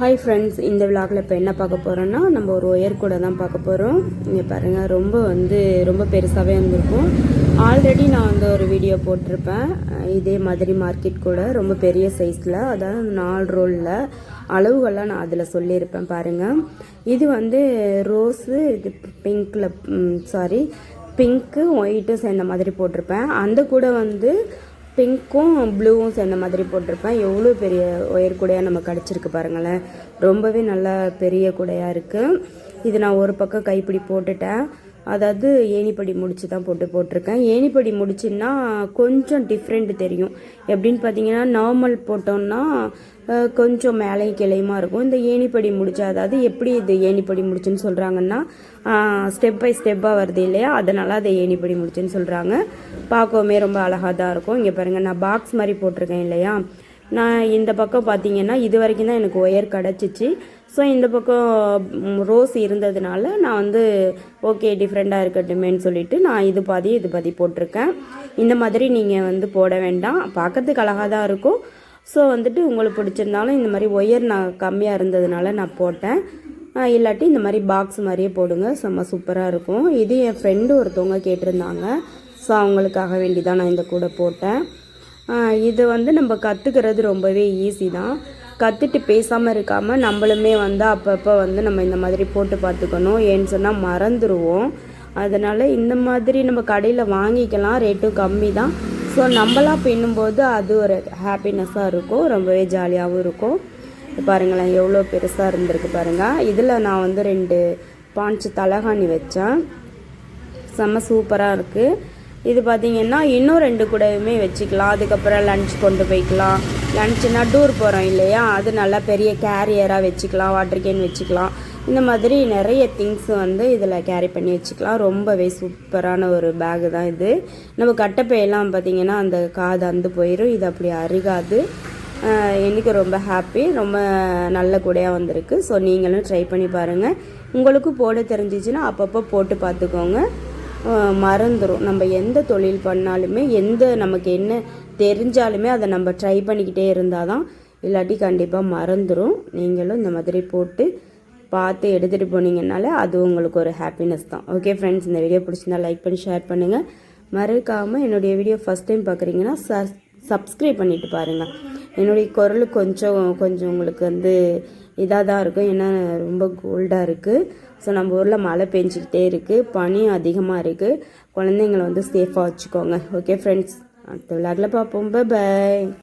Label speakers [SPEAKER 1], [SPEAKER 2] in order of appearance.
[SPEAKER 1] Hi friends இந்த விழாக்கில் இப்போ என்ன பார்க்க போகிறோன்னா நம்ம ஒரு ஒயர் கூட தான் பார்க்க போகிறோம் இங்கே பாருங்கள் ரொம்ப வந்து ரொம்ப பெருசாகவே வந்திருக்கும் ஆல்ரெடி நான் வந்து ஒரு வீடியோ போட்டிருப்பேன். இதே மாதிரி மார்க்கெட் கூட ரொம்ப பெரிய சைஸில் அதாவது நாலு ரோலில் அளவுகள்லாம் நான் அதில் சொல்லியிருப்பேன் பாருங்கள் இது வந்து ரோஸு இது பிங்க்கில் சாரி பிங்க்கு ஒயிட்டும் சேர்ந்த மாதிரி போட்டிருப்பேன். அந்த கூட வந்து பிங்க்கும் ப்ளூவும் சேர்ந்த மாதிரி போட்டிருப்பேன். எவ்வளோ பெரிய ஒயர் கூடையாக நம்ம கிடச்சிருக்கு பாருங்களேன். ரொம்பவே நல்லா பெரிய கூடையாக இருக்குது இது நான் ஒரு பக்கம் கைப்பிடி போட்டுட்டேன். அதாவது ஏணிப்படி முடிச்சு தான் போட்டு போட்டிருக்கேன். ஏணிப்படி முடிச்சுன்னா கொஞ்சம் டிஃப்ரெண்ட் தெரியும். எப்படின்னு பார்த்தீங்கன்னா நார்மல் போட்டோம்னா கொஞ்சம் மேலேயும் கிளையுமா இருக்கும். இந்த ஏணிப்படி முடிச்சு அதாவது எப்படி இது ஏணிப்படி முடிச்சுன்னு சொல்கிறாங்கன்னா ஸ்டெப் பை ஸ்டெப்பாக வருது இல்லையா? அதனால் அதை ஏணிப்படி முடிச்சுன்னு சொல்கிறாங்க பார்க்கவுமே ரொம்ப அழகாக தான் இருக்கும். இங்கே பாருங்கள் நான் பாக்ஸ் மாதிரி போட்டிருக்கேன் இல்லையா? நான் இந்த பக்கம் பார்த்தீங்கன்னா இது வரைக்கும் தான் எனக்கு ஒயர் கிடச்சிச்சு. ஸோ இந்த பக்கம் ரோஸ் இருந்ததுனால நான் வந்து ஓகே டிஃப்ரெண்ட்டாக இருக்கட்டுமேன்னு சொல்லிட்டு நான் இது பாதி இது பாதி போட்டிருக்கேன். இந்த மாதிரி நீங்கள் வந்து போட வேண்டாம். பார்க்கறதுக்கு அழகாக தான் இருக்கும். ஸோ வந்துட்டு உங்களுக்கு பிடிச்சிருந்தாலும் இந்த மாதிரி ஒயர் நான் கம்மியாக இருந்ததுனால நான் போட்டேன். இல்லாட்டி இந்த மாதிரி பாக்ஸ் மாதிரியே போடுங்க. செம்ம சூப்பராக இருக்கும். இது என் ஃப்ரெண்டு ஒருத்தவங்க கேட்டிருந்தாங்க. ஸோ அவங்களுக்காக வேண்டி தான் நான் இந்த கூட போட்டேன். இது வந்து நம்ம கற்றுக்கிறது ரொம்பவே ஈஸி தான். கற்றுட்டு பேசாமல் இருக்காமல் நம்மளுமே வந்து அப்பப்போ வந்து நம்ம இந்த மாதிரி போட்டு பார்த்துக்கணும். ஏன்னு சொன்னால் மறந்துடுவோம் அதனால் இந்த மாதிரி நம்ம கடையில் வாங்கிக்கலாம். ரேட்டும் கம்மி தான். ஸோ நம்மளாக பின்னும்போது அது ஒரு ஹாப்பினஸ்ஸாக இருக்கும். ரொம்பவே ஜாலியாகவும் இருக்கும். பாருங்களேன் எவ்வளோ பெருசாக இருந்திருக்கு பாருங்கள் இதில் நான் வந்து ரெண்டு பாஞ்சு தலகாணி வச்சேன். செம்ம சூப்பராக இருக்குது இது பார்த்தீங்கன்னா இன்னும் ரெண்டு கூடவுமே வச்சுக்கலாம். அதுக்கப்புறம் லன்ச் கொண்டு போய்க்கலாம். லன்ச்சுனா டூர் போகிறோம் இல்லையா? அது நல்லா பெரிய கேரியராக வச்சுக்கலாம் வாட்டர் கேன் வச்சுக்கலாம். இந்த மாதிரி நிறைய திங்ஸ் வந்து இதில் கேரி பண்ணி வச்சுக்கலாம். ரொம்பவே சூப்பரான ஒரு பேகு தான் இது. நம்ம கட்டப்பையெல்லாம் பார்த்திங்கன்னா அந்த காது அந்து போயிடும் இது அப்படி அருகாது. ஆஹ் எனக்கு ரொம்ப ஹாப்பி ரொம்ப நல்ல கூடையாக வந்திருக்கு. ஸோ நீங்களும் ட்ரை பண்ணி பாருங்கள் உங்களுக்கும் போட தெரிஞ்சிச்சுன்னா அப்பப்போ போட்டு பார்த்துக்கோங்க மறந்துடும் நம்ம எந்த தொழில் பண்ணாலுமே எந்த நமக்கு என்ன தெரிஞ்சாலுமே அதை நம்ம ட்ரை பண்ணிக்கிட்டே இருந்தால் தான் இல்லாட்டி கண்டிப்பாக மறந்துடும் நீங்களும் இந்த மாதிரி போட்டு பார்த்து எடுத்துகிட்டு போனீங்கனால அது உங்களுக்கு ஒரு ஹாப்பினஸ் தான். ஓகே ஃப்ரெண்ட்ஸ் இந்த வீடியோ பிடிச்சிருந்தா லைக் பண்ணி ஷேர் பண்ணுங்கள் மறக்காமல் என்னுடைய வீடியோ ஃபஸ்ட் டைம் பார்க்குறீங்கன்னா சப்ஸ்கிரைப் பண்ணிவிட்டு பாருங்கள் என்னுடைய குரல் கொஞ்சம் கொஞ்சம் உங்களுக்கு வந்து இதாக தான் இருக்கும். ஏன்னா ரொம்ப கோல்டாக இருக்குது ஸோ நம்ம ஊரில் மழை பெஞ்சிக்கிட்டே இருக்குது பனி அதிகமாக இருக்குது குழந்தைங்கள வந்து சேஃபாக வச்சுக்கோங்க. ஓகே ஃப்ரெண்ட்ஸ் அடுத்த விழாக்கில் பார்ப்போம். பாய்